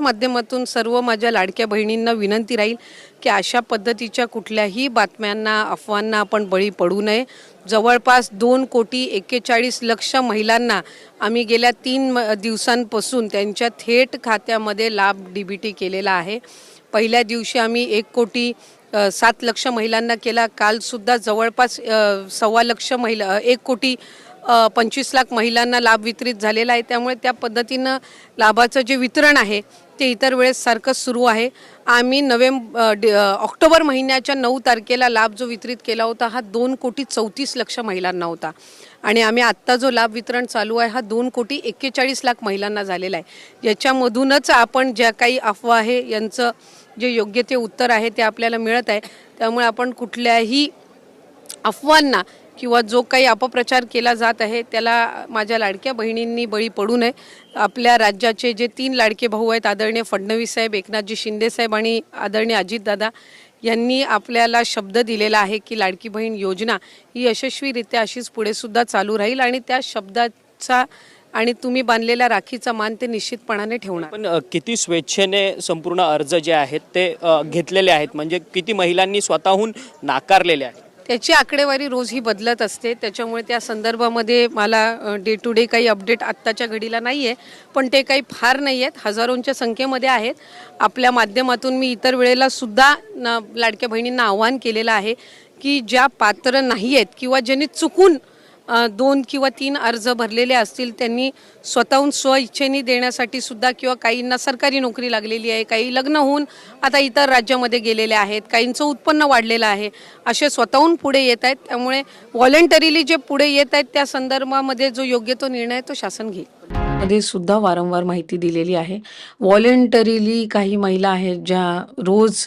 माध्यमातून सर्व माझ्या लाडक्या बहिणींना विनंती राहील की अशा पद्धतीच्या कुठल्याही बातम्यांना अफवांना आपण बळी पडू नये. जवळपास दोन कोटी एक्केचाळीस लक्ष महिलांना आम्ही गेल्या तीन म- दिवसांपासून त्यांच्या थेट खात्यामध्ये लाभ डी बी टी केलेला आहे. पहिल्या दिवशी आम्ही एक कोटी सात लक्ष महिलांना केला. कालसुद्धा जवळपास सव्वा लक्ष महिला एक कोटी पंचवीस लाख महिलांना लाभ वितरित झालेला आहे. त्यामुळे त्या पद्धतीनं लाभाचं जे वितरण आहे ते इतर वेळेस सारखंच सुरू आहे. आम्ही नोव्हेंबर ऑक्टोबर महिन्याच्या नऊ तारखेला लाभ जो वितरित केला होता हा दोन कोटी चौतीस लक्ष महिलांना होता. आणि आम्ही आत्ता जो लाभ वितरण चालू आहे हा दोन कोटी एक्केचाळीस लाख महिलांना झालेला आहे. याच्यामधूनच आपण ज्या काही अफवा आहे यांचं जे योग्य ते उत्तर आहे ते आपल्याला मिळत आहे. त्यामुळे आपण कुठल्याही अफवांना किंवा जो काही अपप्रचार केला जात आहे त्याला माझ्या लाडक्या बहिणींनी बळी पडू नये. आपल्या राज्याचे जे तीन लाडके भाऊ आहेत आदरणीय फडणवीस साहेब एकनाथजी शिंदे साहेब आणि आदरणीय अजितदादा यांनी आपल्याला शब्द दिलेला आहे की लाडकी बहीण योजना ही यशस्वीरित्या अशीच पुढेसुद्धा चालू राहील आणि त्या शब्दाचा आणि तुम्ही बांधलेल्या राखीचा मान ते निश्चितपणाने ठेवणार. पण किती स्वेच्छेने संपूर्ण अर्ज जे आहेत ते घेतलेले आहेत. म्हणजे किती महिलांनी स्वतःहून नाकारलेले आहेत? त्याची आकडेवारी रोज ही बदलत असते. त्याच्यामुळे त्या संदर्भामध्ये मला डे टू डे काही अपडेट आत्ताच्या घडीला नाही आहे पण ते काही फार नाही आहेत हजारोंच्या संख्येमध्ये आहेत. आपल्या माध्यमातून मी इतर वेळेला सुद्धा न लाडक्या बहिणींना आव्हान केलेलं आहे की ज्या पात्र नाही आहेत किंवा ज्यांनी चुकून दोन किंवा तीन अर्ज भरलेले असतील त्यांनी स्वतःहून स्वइच्छेने देण्यासाठी सुद्धा किंवा काहींना सरकारी नोकरी लागलेली आहे काही लग्न होऊन आता इतर राज्यामध्ये गेलेले आहेत काहींचं उत्पन्न वाढलेलं आहे असे स्वतःहून पुढे येत आहेत. त्यामुळे व्हॉलेंटरीली जे पुढे येत आहेत त्या संदर्भामध्ये जो योग्य तो निर्णय तो शासन घेईल. मध्ये सुद्धा वारंवार माहिती दिलेली आहे. व्हॉलेंटरीली काही महिला आहेत ज्या रोज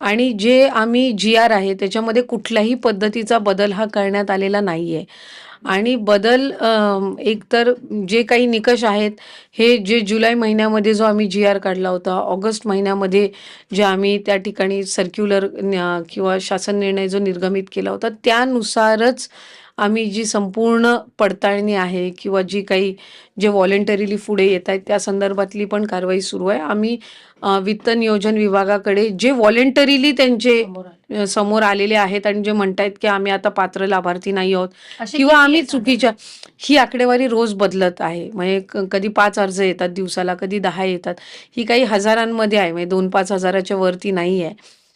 आणि जे आम्ही जी आर आहे त्याच्यामध्ये कुठल्याही पद्धतीचा बदल हा करण्यात आलेला नाही आहे आणि बदल एकतर जे काही निकष आहेत हे जे जुलै महिन्यामध्ये जो आम्ही जी आर काढला होता ऑगस्ट महिन्यामध्ये जे आम्ही त्या ठिकाणी सर्क्युलर किंवा शासन निर्णय जो निर्गमित केला होता त्यानुसारच आम्ही जी संपूर्ण पडताळणी आहे किंवा जी काही जे व्हॉलेंटरीली पुढे येत आहेत त्या संदर्भातली पण कारवाई सुरू आहे. आम्ही वित्त नियोजन विभागाकडे जे व्हॉलेंटरीली त्यांचे समोर आलेले आहेत आणि जे म्हणतायत की आम्ही आता पात्र लाभार्थी नाही आहोत. किंवा आम्ही चुकीच्या ही आकडेवारी रोज बदलत आहे. म्हणजे कधी पाच अर्ज येतात दिवसाला कधी दहा येतात. ही काही हजारांमध्ये आहे. म्हणजे दोन पाच हजाराच्या वरती नाही आहे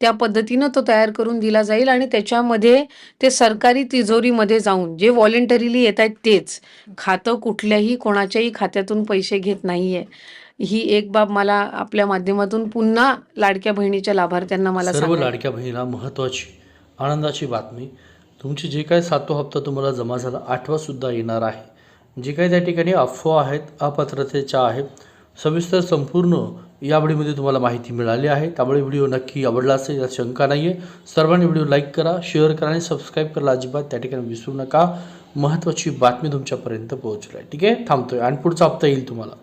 त्या पद्धतीनं तो तयार करून दिला जाईल आणि त्याच्यामध्ये ते सरकारी तिजोरीमध्ये जाऊन जे व्हॉलेंटरीली येत आहेत तेच. खातं कुठल्याही कोणाच्याही खात्यातून पैसे घेत नाही आहे ही एक बाब मला आपल्या माध्यमातून पुन्हा लाडक्या बहिणीच्या लाभार्थ्यांना मला सर्व लाडक्या बहिणीला महत्त्वाची आनंदाची बातमी. तुमची जे काय सातवा हप्ता तुम्हाला जमा झाला आठवा सुद्धा येणार आहे. जे काही त्या ठिकाणी अफवा आहेत अपात्रतेच्या आहेत सविस्तर संपूर्ण या व्हिडिओमध्ये तुम्हाला माहिती मिळाली आहे. त्यामुळे व्हिडिओ नक्की आवडला असेल यात शंका नाही आहे सर्वांनी व्हिडिओ लाईक करा शेअर करा आणि सबस्क्राईब करायला अजिबात त्या ठिकाणी विसरू नका. महत्त्वाची बातमी तुमच्यापर्यंत पोहोचली आहे. ठीक आहे? थांबतोय. आणि पुढचा हप्ता येईल तुम्हाला.